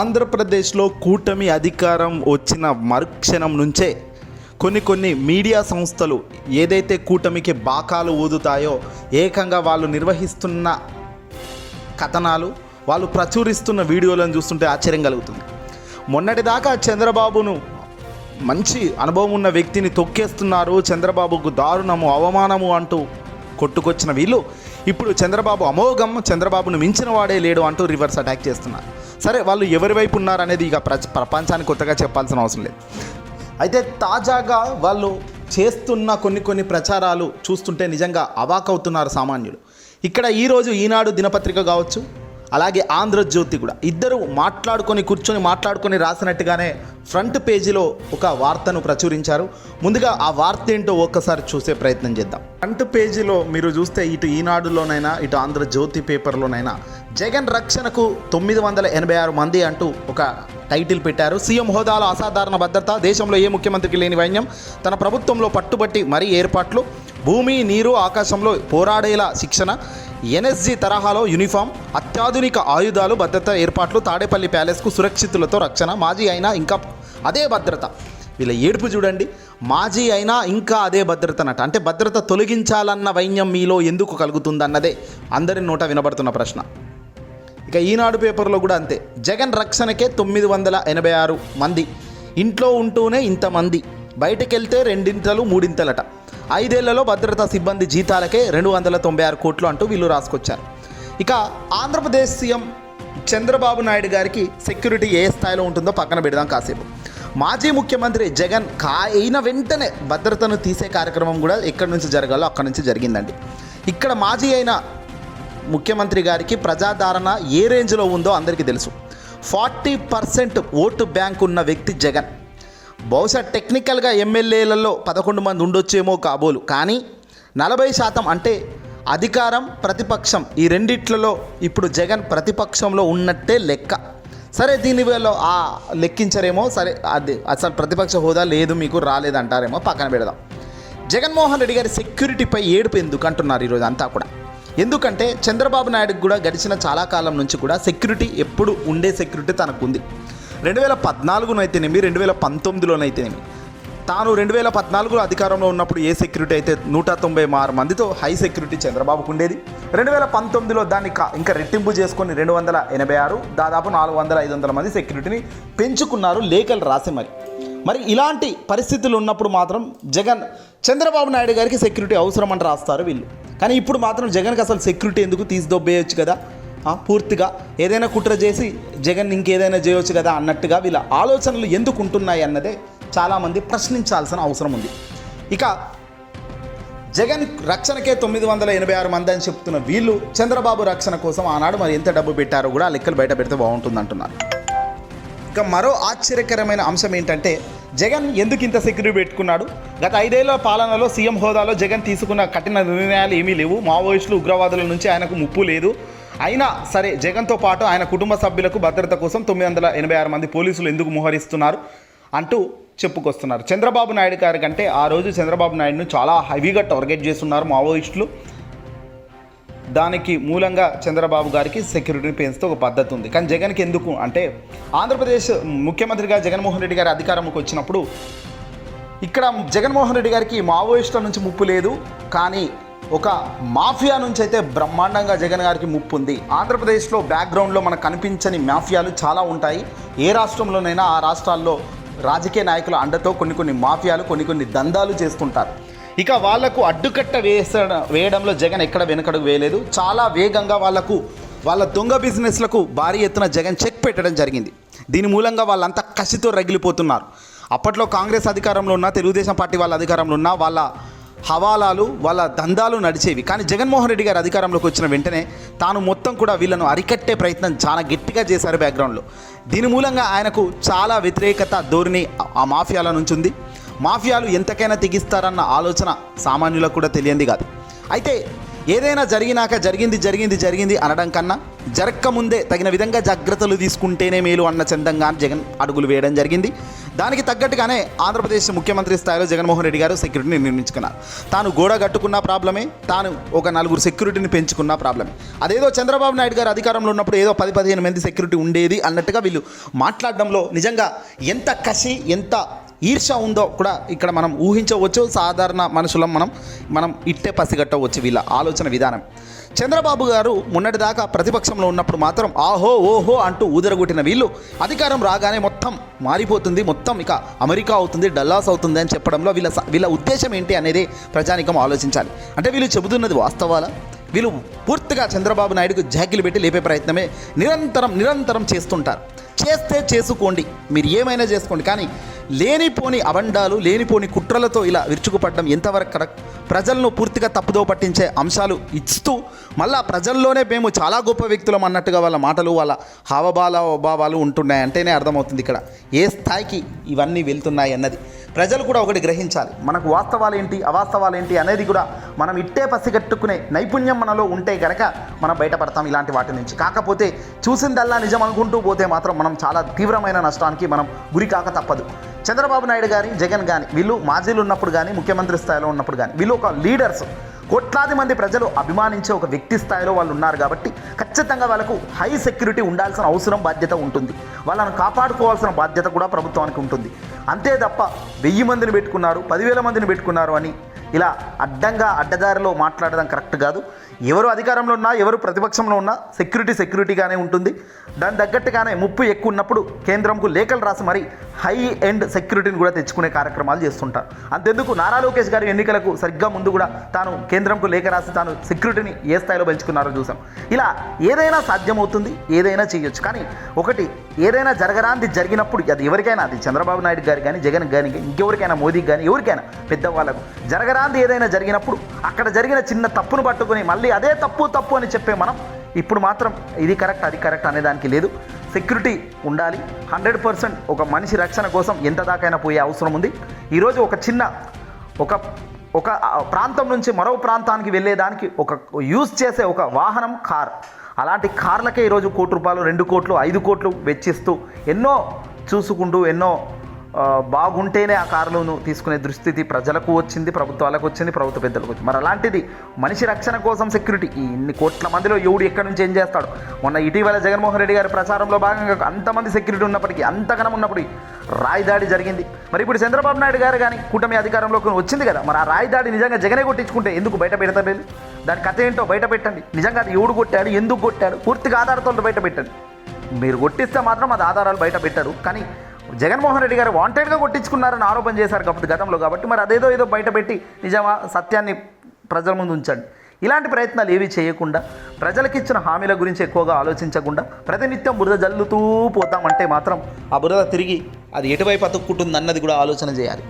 ఆంధ్రప్రదేశ్లో కూటమి అధికారం వచ్చిన మరుక్షణం నుంచే కొన్ని కొన్ని మీడియా సంస్థలు ఏదైతే కూటమికి బాకాలు ఊదుతాయో ఏకంగా వాళ్ళు నిర్వహిస్తున్న కథనాలు వాళ్ళు ప్రచురిస్తున్న వీడియోలను చూస్తుంటే ఆశ్చర్యం కలుగుతుంది. మొన్నటిదాకా చంద్రబాబును మంచి అనుభవం ఉన్న వ్యక్తిని తొక్కేస్తున్నారు చంద్రబాబుకు దారుణము అవమానము అంటూ కొట్టుకొచ్చిన వీళ్ళు. ఇప్పుడు చంద్రబాబు అమోఘం చంద్రబాబును మించిన వాడే లేడు అంటూ రివర్స్ అటాక్ చేస్తున్నారు. సరే వాళ్ళు ఎవరి వైపు ఉన్నారనేది ఇక ప్ర ప్రపంచానికి కొత్తగా చెప్పాల్సిన అవసరం లేదు. అయితే తాజాగా వాళ్ళు చేస్తున్న కొన్ని కొన్ని ప్రచారాలు చూస్తుంటే నిజంగా అవాకవుతున్నారు సామాన్యులు. ఇక్కడ ఈరోజు ఈనాడు దినపత్రిక కావచ్చు అలాగే ఆంధ్రజ్యోతి కూడా. ఇద్దరు మాట్లాడుకొని కూర్చొని మాట్లాడుకొని రాసినట్టుగానే ఫ్రంట్ పేజీలో ఒక వార్తను ప్రచురించారు. ముందుగా ఆ వార్త ఏంటో ఒక్కసారి చూసే ప్రయత్నం చేద్దాం. ఫ్రంట్ పేజీలో మీరు చూస్తే ఇటు ఈనాడులోనైనా ఇటు ఆంధ్రజ్యోతి పేపర్లోనైనా జగన్ రక్షణకు తొమ్మిది వందల ఎనభై ఆరు మంది అంటూ ఒక టైటిల్ పెట్టారు. సీఎం హోదాలో అసాధారణ భద్రత దేశంలో ఏ ముఖ్యమంత్రికి లేని వైన్యం తన ప్రభుత్వంలో పట్టుబట్టి మరీ ఏర్పాట్లు భూమి నీరు ఆకాశంలో పోరాడేలా శిక్షణ ఎన్ఎస్జీ తరహాలో యూనిఫామ్ అత్యాధునిక ఆయుధాలు భద్రత ఏర్పాట్లు తాడేపల్లి ప్యాలెస్కు సురక్షితులతో రక్షణ మాజీ అయినా ఇంకా అదే భద్రత. వీళ్ళ ఏడుపు చూడండి. మాజీ అయినా ఇంకా అదే భద్రత అన్నట్టు అంటే భద్రత తొలగించాలన్న వైన్యం మీలో ఎందుకు కలుగుతుందన్నదే అందరి నోట వినబడుతున్న ప్రశ్న. ఇక ఈనాడు పేపర్లో కూడా అంతే. జగన్ రక్షణకే తొమ్మిది వందల ఎనభై ఆరు మంది. ఇంట్లో ఉంటూనే ఇంతమంది బయటకెళ్తే రెండింతలు మూడింతలట. ఐదేళ్ళలో భద్రతా సిబ్బంది జీతాలకే రెండు వందల తొంభై ఆరు కోట్లు అంటూ వీళ్ళు రాసుకొచ్చారు. ఇక ఆంధ్రప్రదేశ్ సీఎం చంద్రబాబు నాయుడు గారికి సెక్యూరిటీ ఏ స్థాయిలో ఉంటుందో పక్కన పెడదాం కాసేపు. మాజీ ముఖ్యమంత్రి జగన్ కా అయిన వెంటనే భద్రతను తీసే కార్యక్రమం కూడా ఎక్కడి నుంచి జరగాలో అక్కడి నుంచి జరిగిందండి. ఇక్కడ మాజీ అయిన ముఖ్యమంత్రి గారికి ప్రజాదరణ ఏ రేంజ్లో ఉందో అందరికీ తెలుసు. ఫార్టీ పర్సెంట్ ఓటు బ్యాంక్ ఉన్న వ్యక్తి జగన్. బహుశా టెక్నికల్గా ఎమ్మెల్యేలలో పదకొండు మంది ఉండొచ్చేమో కాబోలు. కానీ నలభై శాతం అంటే అధికారం ప్రతిపక్షం ఈ రెండిట్లలో ఇప్పుడు జగన్ ప్రతిపక్షంలో ఉన్నట్టే లెక్క. సరే దీని వల్ల ఆ లెక్కించరేమో? సరే అది అసలు ప్రతిపక్ష హోదా లేదు మీకు రాలేదంటారేమో పక్కన పెడదాం. జగన్మోహన్ రెడ్డి గారి సెక్యూరిటీపై ఏడుపు ఎందుకు అంటున్నారు ఈరోజు అంతా కూడా? ఎందుకంటే చంద్రబాబు నాయుడుకి కూడా గడిచిన చాలా కాలం నుంచి కూడా సెక్యూరిటీ ఎప్పుడు ఉండే సెక్యూరిటీ తనకుంది. రెండు వేల పద్నాలుగునైతేనేమి రెండు వేల పంతొమ్మిదిలోనైతేనేమి. తాను రెండు వేల పద్నాలుగులో అధికారంలో ఉన్నప్పుడు ఏ సెక్యూరిటీ అయితే నూట తొంభై ఆరు మందితో హై సెక్యూరిటీ చంద్రబాబుకు ఉండేది. రెండు వేల పంతొమ్మిదిలో దాన్ని ఇంకా రెట్టింపు చేసుకొని రెండు వందల ఎనభై ఆరు దాదాపు నాలుగు వందల ఐదు వందల మంది సెక్యూరిటీని పెంచుకున్నారు లేఖలు రాసి మరి. మరి ఇలాంటి పరిస్థితులు ఉన్నప్పుడు మాత్రం జగన్ చంద్రబాబు నాయుడు గారికి సెక్యూరిటీ అవసరం అని రాస్తారు వీళ్ళు. కానీ ఇప్పుడు మాత్రం జగన్కి అసలు సెక్యూరిటీ ఎందుకు తీసిదొబ్బేయచ్చు కదా? పూర్తిగా ఏదైనా కుట్ర చేసి జగన్ ఇంకేదైనా చేయవచ్చు కదా అన్నట్టుగా వీళ్ళ ఆలోచనలు ఎందుకు ఉంటున్నాయి అన్నదే చాలామంది ప్రశ్నించాల్సిన అవసరం ఉంది. ఇక జగన్ రక్షణకే తొమ్మిది వందల ఎనభై ఆరు మంది అని చెప్తున్న వీళ్ళు చంద్రబాబు రక్షణ కోసం ఆనాడు మరి ఎంత డబ్బు పెట్టారో కూడా లెక్కలు బయట పెడితే బాగుంటుంది అంటున్నారు ఇక మరో ఆశ్చర్యకరమైన అంశం ఏంటంటే జగన్ ఎందుకు ఇంత సెక్యూరిటీ పెట్టుకున్నాడు? గత ఐదేళ్ళ పాలనలో సీఎం హోదాలో జగన్ తీసుకున్న కఠిన నిర్ణయాలు ఏమీ లేవు. మావోయిస్టులు ఉగ్రవాదుల నుంచి ఆయనకు ముప్పు లేదు. అయినా సరే జగన్తో పాటు ఆయన కుటుంబ సభ్యులకు భద్రత కోసం తొమ్మిది వందల ఎనభై ఆరు మంది పోలీసులు ఎందుకు మోహరిస్తున్నారు అంటూ చెప్పుకొస్తున్నారు. చంద్రబాబు నాయుడు గారి కంటే ఆ రోజు చంద్రబాబు నాయుడును చాలా హెవీగా టార్గెట్ చేస్తున్నారు మావోయిస్టులు. దానికి మూలంగా చంద్రబాబు గారికి సెక్యూరిటీ పెంచుతూ ఒక పద్ధతి ఉంది. కానీ జగన్కి ఎందుకు అంటే ఆంధ్రప్రదేశ్ ముఖ్యమంత్రిగా జగన్మోహన్ రెడ్డి గారి అధికారంలోకి వచ్చినప్పుడు ఇక్కడ జగన్మోహన్ రెడ్డి గారికి మావోయిస్టుల నుంచి ముప్పు లేదు. కానీ ఒక మాఫియా నుంచి అయితే బ్రహ్మాండంగా జగన్ గారికి ముప్పు ఉంది ఆంధ్రప్రదేశ్లో బ్యాక్గ్రౌండ్లో మనకు కనిపించని మాఫియాలు చాలా ఉంటాయి. ఏ రాష్ట్రంలోనైనా ఆ రాష్ట్రాల్లో రాజకీయ నాయకుల అండతో కొన్ని కొన్ని మాఫియాలు కొన్ని కొన్ని దందాలు చేస్తుంటారు. ఇక వాళ్ళకు అడ్డుకట్ట వేస వేయడంలో జగన్ ఎక్కడ వెనకడుగు వేయలేదు. చాలా వేగంగా వాళ్ళకు వాళ్ళ దొంగ బిజినెస్లకు భారీ ఎత్తున జగన్ చెక్ పెట్టడం జరిగింది. దీని మూలంగా వాళ్ళంతా కసితో రగిలిపోతున్నారు. అప్పట్లో కాంగ్రెస్ అధికారంలో ఉన్న తెలుగుదేశం పార్టీ వాళ్ళ అధికారంలో ఉన్న వాళ్ళ హవాలాలు వాళ్ళ దందాలు నడిచేవి. కానీ జగన్మోహన్ రెడ్డి గారు అధికారంలోకి వచ్చిన వెంటనే తాను మొత్తం కూడా వీళ్ళను అరికట్టే ప్రయత్నం చాలా గట్టిగా చేశారు బ్యాక్గ్రౌండ్లో దీని మూలంగా ఆయనకు చాలా వ్యతిరేకత ధోరణి ఆ మాఫియాల నుంచి ఉంది. మాఫియాలు ఎంతకైనా తెగిస్తారన్న ఆలోచన సామాన్యులకు కూడా తెలియంది కాదు. అయితే ఏదైనా జరిగినాక జరిగింది జరిగింది జరిగింది అనడం కన్నా జరక్క ముందే తగిన విధంగా జాగ్రత్తలు తీసుకుంటేనే మేలు అన్న చందంగా జగన్ అడుగులు వేయడం జరిగింది. దానికి తగ్గట్టుగానే ఆంధ్రప్రదేశ్ ముఖ్యమంత్రి స్థాయిలో జగన్మోహన్ రెడ్డి గారు సెక్యూరిటీని నిర్మించుకున్నారు. తాను గోడ కట్టుకున్న ప్రాబ్లమే తాను ఒక నలుగురు సెక్యూరిటీని పెంచుకున్న ప్రాబ్లమే. అదేదో చంద్రబాబు నాయుడు గారు అధికారంలో ఉన్నప్పుడు ఏదో పది పదిహేను మంది సెక్యూరిటీ ఉండేది అన్నట్టుగా వీళ్ళు మాట్లాడడంలో నిజంగా ఎంత కసి ఎంత ఈర్ష ఉందో కూడా ఇక్కడ మనం ఊహించవచ్చు. సాధారణ మనుషులం మనం మనం ఇట్టే పసిగట్టవచ్చు వీళ్ళ ఆలోచన విధానం. చంద్రబాబు గారు మొన్నటిదాకా ప్రతిపక్షంలో ఉన్నప్పుడు మాత్రం ఆహో ఓహో అంటూ ఊదరగొట్టిన వీళ్ళు అధికారం రాగానే మొత్తం మారిపోతుంది. మొత్తం ఇక అమెరికా అవుతుంది డల్లాస్ అవుతుంది అని చెప్పడంలో వీళ్ళ స- వీళ్ళ ఉద్దేశం ఏంటి అనేది ప్రజానికం ఆలోచించాలి. అంటే వీళ్ళు చెబుతున్నది వాస్తవాలా? వీళ్ళు పూర్తిగా చంద్రబాబు నాయుడుకు జాకిలు పెట్టి లేపే ప్రయత్నమే నిరంతరం నిరంతరం చేస్తుంటారు. చేస్తే చేసుకోండి. మీరు ఏమైనా చేసుకోండి. కానీ లేనిపోని అబండాలు లేనిపోని కుట్రలతో ఇలా విరుచుకుపడడం ఎంతవరకు కరెక్ట్? ప్రజలను పూర్తిగా తప్పుదో పట్టించే అంశాలు ఇస్తూ మళ్ళా ప్రజల్లోనే మేము చాలా గొప్ప వ్యక్తులం అన్నట్టుగా వాళ్ళ మాటలు వాళ్ళ హావభావ భావాలు ఉంటున్నాయి అంటేనే అర్థమవుతుంది ఇక్కడ. ఏ స్థాయికి ఇవన్నీ వెళ్తున్నాయి అన్నది. ప్రజలు కూడా ఒకటి గ్రహించాలి. మనకు వాస్తవాలు ఏంటి అవాస్తవాలు ఏంటి అనేది కూడా మనం ఇట్టే పసిగట్టుకునే నైపుణ్యం మనలో ఉంటే గనక మనం బయటపడతాం ఇలాంటి వాటి నుంచి. కాకపోతే చూసిందల్లా నిజం అనుకుంటూ పోతే మాత్రం మనం చాలా తీవ్రమైన నష్టానికి మనం గురి కాక తప్పదు. చంద్రబాబు నాయుడు గారి జగన్ కానీ వీళ్ళు మాజీలు ఉన్నప్పుడు కానీ ముఖ్యమంత్రి స్థాయిలో ఉన్నప్పుడు కానీ వీళ్ళు ఒక లీడర్స్. కోట్లాది మంది ప్రజలు అభిమానించే ఒక వ్యక్తి స్థాయిలో వాళ్ళు ఉన్నారు కాబట్టి ఖచ్చితంగా వాళ్ళకు హై సెక్యూరిటీ ఉండాల్సిన అవసరం బాధ్యత ఉంటుంది. వాళ్ళను కాపాడుకోవాల్సిన బాధ్యత కూడా ప్రభుత్వానికి ఉంటుంది. అంతే తప్ప వెయ్యి మందిని పెట్టుకున్నారు పదివేల మందిని పెట్టుకున్నారు అని ఇలా అడ్డంగా అడ్డదారిలో మాట్లాడడం కరెక్ట్ కాదు. ఎవరు అధికారంలో ఉన్నా ఎవరు ప్రతిపక్షంలో ఉన్నా సెక్యూరిటీ సెక్యూరిటీగానే ఉంటుంది. దాని తగ్గట్టుగానే ముప్పు ఎక్కువ ఉన్నప్పుడు కేంద్రంకు లేఖలు రాసి మరి హై ఎండ్ సెక్యూరిటీని కూడా తెచ్చుకునే కార్యక్రమాలు చేస్తుంటారు. అంతెందుకు నారా లోకేష్ గారు ఎన్నికలకు సరిగ్గా ముందు కూడా తాను కేంద్రంకు లేఖ రాసి తాను సెక్యూరిటీని ఏ స్థాయిలో పెంచుకున్నారో చూసాం. ఇలా ఏదైనా సాధ్యమవుతుంది ఏదైనా చేయొచ్చు. కానీ ఒకటి ఏదైనా జరగరాంది జరిగినప్పుడు అది ఎవరికైనా అది చంద్రబాబు నాయుడు గారు కానీ జగన్ కానీ ఇంకెవరికైనా మోదీకి కానీ ఎవరికైనా పెద్దవాళ్ళకు జరగరాంది ఏదైనా జరిగినప్పుడు అక్కడ జరిగిన చిన్న తప్పును పట్టుకుని మళ్ళీ అదే తప్పు తప్పు అని చెప్పే మనం ఇప్పుడు మాత్రం ఇది కరెక్ట్ అది కరెక్ట్ అనేదానికి లేదు. సెక్యూరిటీ ఉండాలి. హండ్రెడ్ పర్సెంట్ ఒక మనిషి రక్షణ కోసం ఎంత దాకైనా పోయే అవసరం ఉంది. ఈరోజు ఒక చిన్న ఒక ఒక ప్రాంతం నుంచి మరో ప్రాంతానికి వెళ్ళేదానికి ఒక యూజ్ చేసే ఒక వాహనం కార్. అలాంటి కార్లకే ఈరోజు కోటి రూపాయలు రెండు కోట్లు ఐదు కోట్లు వెచ్చిస్తూ ఎన్నో చూసుకుంటూ ఎన్నో బాగుంటేనే ఆ కారులను తీసుకునే దుస్థితి ప్రజలకు వచ్చింది ప్రభుత్వాలకు వచ్చింది ప్రభుత్వ పెద్దలకు వచ్చింది. మరి అలాంటిది మనిషి రక్షణ కోసం సెక్యూరిటీ ఇన్ని కోట్ల మందిలో ఎవడు ఎక్కడి నుంచి ఏం చేస్తాడు? మొన్న ఇటీవల జగన్మోహన్ రెడ్డి గారి ప్రచారంలో భాగంగా అంతమంది సెక్యూరిటీ ఉన్నప్పటికీ అంతగనం ఉన్నప్పటికీ రాయి దాడి జరిగింది. మరి ఇప్పుడు చంద్రబాబు నాయుడు గారు కానీ కూటమి అధికారంలోకి వచ్చింది కదా మరి ఆ రాయి దాడి నిజంగా జగనే కొట్టించుకుంటే ఎందుకు బయట పెడతారు దాని కథ ఏంటో బయట పెట్టండి. నిజంగా అది ఎవడు కొట్టాడు ఎందుకు కొట్టాడు? పూర్తిగా ఆధారాలతో బయట పెట్టండి. మీరు కొట్టిస్తే మాత్రం అది ఆధారాలు బయట పెట్టరు. కానీ జగన్మోహన్ రెడ్డి గారు వాంటెడ్గా కొట్టించుకున్నారని ఆరోపణ చేశారు కాబట్టి గతంలో కాబట్టి మరి అదేదో ఏదో బయటపెట్టి నిజమా సత్యాన్ని ప్రజల ముందు ఉంచండి. ఇలాంటి ప్రయత్నాలు ఏవి చేయకుండా ప్రజలకు ఇచ్చిన హామీల గురించి ఎక్కువగా ఆలోచించకుండా ప్రతినిత్యం బురద జల్లుతూ పోతామంటే మాత్రం ఆ బురద తిరిగి అది ఎటువైపు అతుక్కుంటుంది అన్నది కూడా ఆలోచన చేయాలి.